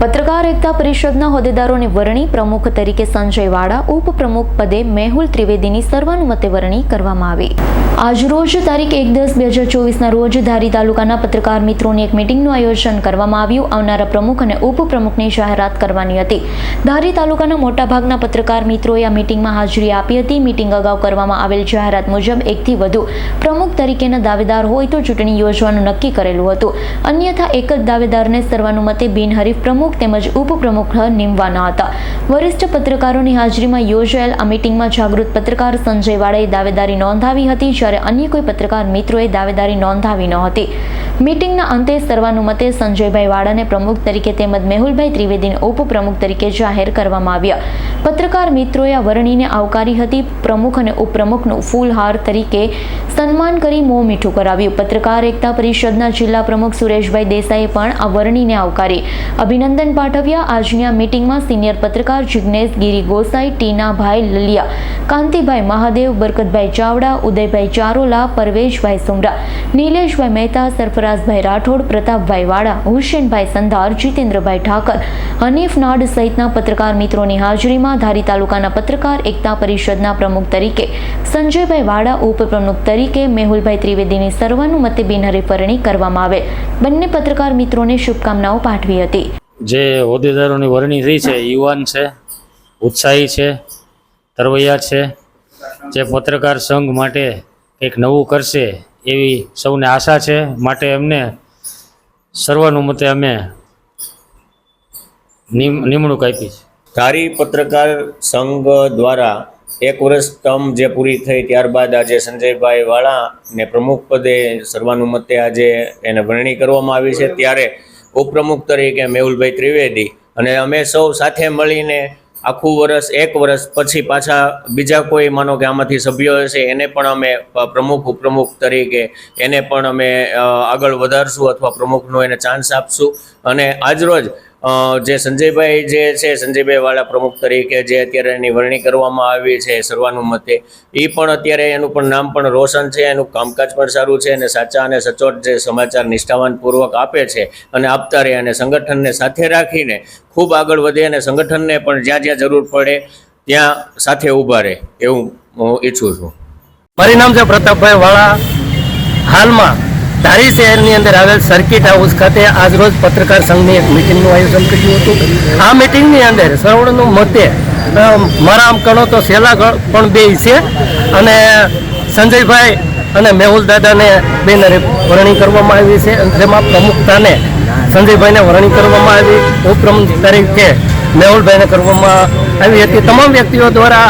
પત્રકાર એકતા પરિષદના હોદ્દેદારોની વરણી પ્રમુખ તરીકે સંજય વાડા ઉપપ્રમુખ પદે મેહુલ ત્રિવેદીની સર્વાનુમતે વરણી કરવામાં આવી. આજરોજ તારીખ એક દસ બે હજાર ચોવીસના રોજ ધારી તાલુકાના પત્રકાર મિત્રોની એક મિટિંગનું આયોજન કરવામાં આવ્યું. આવનારા પ્રમુખ અને ઉપપ્રમુખની જાહેરાત કરવાની હતી. ધારી તાલુકાના મોટાભાગના પત્રકાર મિત્રોએ આ મિટિંગમાં હાજરી આપી હતી. મિટિંગ અગાઉ કરવામાં આવેલ જાહેરાત મુજબ એકથી વધુ પ્રમુખ તરીકેના દાવેદાર હોય તો ચૂંટણી યોજવાનું નક્કી કરેલું હતું. અન્યથા એક જ દાવેદારને સર્વાનુમતે બિનહરીફ પ્રમુખ તેમજ ઉપપ્રમુખ નીમવાના હતા. વરિષ્ઠ પત્રકારોની હાજરીમાં યોજાયેલ આ મિટિંગમાં જાગૃત પત્રકાર સંજય વાળાએ દાવેદારી નોંધાવી હતી, જ્યારે અન્ય કોઈ પત્રકાર મિત્રોએ દાવેદારી નોંધાવી ન હતી. મિટિંગના અંતે સર્વાનુમતે સંજયભાઈ વાળાને પ્રમુખ તરીકે તેમજ મેહુલભાઈ ત્રિવેદીને ઉપપ્રમુખ તરીકે જાહેર કરવામાં આવ્યા. પત્રકાર મિત્રોએ આ વરણીને આવકારી હતી, પ્રમુખ અને ઉપપ્રમુખનું ફૂલહાર તરીકે સન્માન કરી મોં મીઠું કરાવ્યું. પત્રકાર એકતા પરિષદના જિલ્લા પ્રમુખ સુરેશભાઈ દેસાઈએ પણ આ વરણીને આવકારી. અભિનંદન પાઠવ્યા. આજની આ મિટિંગમાં સિનિયર પત્રકાર જિજ્ઞેશ ગિરી ગોસાઈ, ટીનાભાઈ લલિયા, કાંતિભાઈ મહાદેવ, બરકતભાઈ ચાવડા, ઉદયભાઈ ચારોલા, પરવેશભાઈ સુમરા નિલેશભાઈ મહેતા, સરફરાઝભાઈ રાઠોડ, પ્રતાપભાઈ વાડા, હુસેનભાઈ સંધાર, જીતેન્દ્રભાઈ ઠાકર, હનીફ નાડ સહિતના પત્રકાર મિત્રોની હાજરીમાં ધારી તાલુકાના પત્રકાર એકતા પરિષદના પ્રમુખ તરીકે, સંજયભાઈ વાડા, ઉપપ્રમુખ તરીકે, મેહુલભાઈ ત્રિવેદીની સર્વાનુમતે બિનહરીફ વરણી કરવામાં આવે. બંને પત્રકાર મિત્રોને શુભકામનાઓ પાઠવી હતી. જે હોદ્દેદારોની વરણી થઈ છે, યુવાન છે, ઉત્સાહી છે, તરવૈયા છે, જે પત્રકાર સંઘ માટે કંઈક નવું કરશે એવી સૌને આશા છે. માટે એમને સર્વાનુમતે અમે નિમણૂક આપી છે. ધારી પત્રકાર સંઘ દ્વારા એક વર્ષ ટર્મ જે પૂરી થઈ ત્યારબાદ આજે સંજયભાઈ વાળાને પ્રમુખ પદે સર્વાનુમતે આજે એને વરણી કરવામાં આવી છે. ત્યારે ઉપપ્રમુખ તરીકે મેહુલભાઈ ત્રિવેદી અને અમે સૌ સાથે મળીને આખું વર્ષ, એક વર્ષ પછી પાછા બીજા કોઈ માનો કે આમાંથી સભ્યો હશે, એને પણ અમે પ્રમુખ, ઉપપ્રમુખ તરીકે એને પણ અમે આગળ વધારશું અથવા પ્રમુખનો એને ચાન્સ આપશું. અને આજરોજ જે સંજયભાઈ જે છે, સંજયભાઈ વાળા પ્રમુખ તરીકે જે અત્યારે એની વરણી કરવામાં આવી છે સર્વાનુમતે એ પણ અત્યારે એનું પણ નામ પણ રોશન છે, એનું કામકાજ પણ સારું છે અને સાચા અને સચોટ જે સમાચાર નિષ્ઠાવાનપૂર્વક આપે છે અને આપતા રહે અને સંગઠનને સાથે રાખીને ખૂબ આગળ વધે અને સંગઠનને પણ જ્યાં જ્યાં જરૂર પડે ત્યાં સાથે ઊભા રહે એવું હું ઈચ્છું છું. મારી નામ છે પ્રતાપભાઈ વાળા. હાલમાં ધારી શહેરની અંદર આવેલ સર્કિટ હાઉસ ખાતે આજરોજ પત્રકાર સંઘની એક મિટિંગનું આયોજન કર્યું હતું. આ મિટિંગની અંદર સર્વનું મતે મારા આમ ગણો તો સેલા પણ બે છે અને સંજયભાઈ અને મેહુલ દાદાને બેનરે વરણી કરવામાં આવી છે. જેમાં પ્રમુખતાને સંજયભાઈને વરણી કરવામાં આવી. ઉપપ્રમુખ તરીકે મેહુલભાઈને કરવામાં આવી હતી. તમામ વ્યક્તિઓ દ્વારા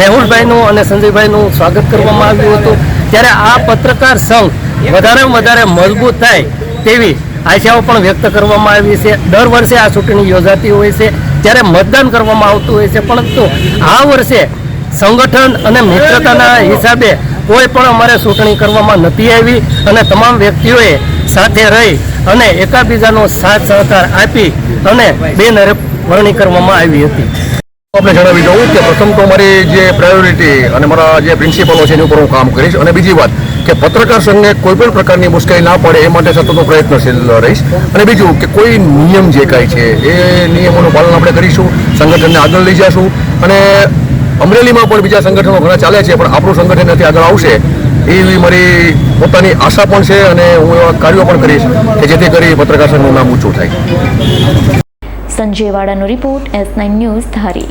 મેહુલભાઈનું અને સંજયભાઈનું સ્વાગત કરવામાં આવ્યું હતું. ત્યારે આ પત્રકાર સંઘ વધારેમાં વધારે મજબૂત થાય તેવી આશાઓ પણ વ્યક્ત કરવામાં આવી છે. દર વર્ષે આ ચૂંટણી યોજાતી હોય છે. ત્યારે મતદાન કરવામાં આવતું હોય છે. પરંતુ આ વર્ષે સંગઠન અને મિત્રતાના હિસાબે કોઈ પણ અમારે ચૂંટણી કરવામાં નથી આવી અને તમામ વ્યક્તિઓએ સાથે રહી અને એકાબીજાનો સાથ સહકાર આપી અને બેનરે વરણી કરવામાં આવી હતી. આપણે જણાવી દઉં કે પ્રથમ તો મારી જે પ્રાયોરિટી અને મારા જે પ્રિન્સિપલો છે એની ઉપર હું કામ કરીશ. અને બીજી વાત કે પત્રકાર સંઘને કોઈ પણ પ્રકારની મુશ્કેલી ના પડે એ માટે સતત પ્રયત્નશીલ રહીશ. અને બીજું કે કોઈ નિયમ જે કાંઈ છે, એ નિયમોનું પાલન આપણે કરીશું, સંગઠનને આગળ લઈ જશું. અને અમરેલીમાં પણ બીજા સંગઠનો ઘણા ચાલે છે, પણ આપણું સંગઠન નથી આગળ આવશે એવી મારી પોતાની આશા પણ છે અને હું એવા કાર્યો પણ કરીશ કે જેથી કરી પત્રકાર સંઘનું નામ ઊંચું થાય. Sanjay વાડાનો report S nine news Dhari.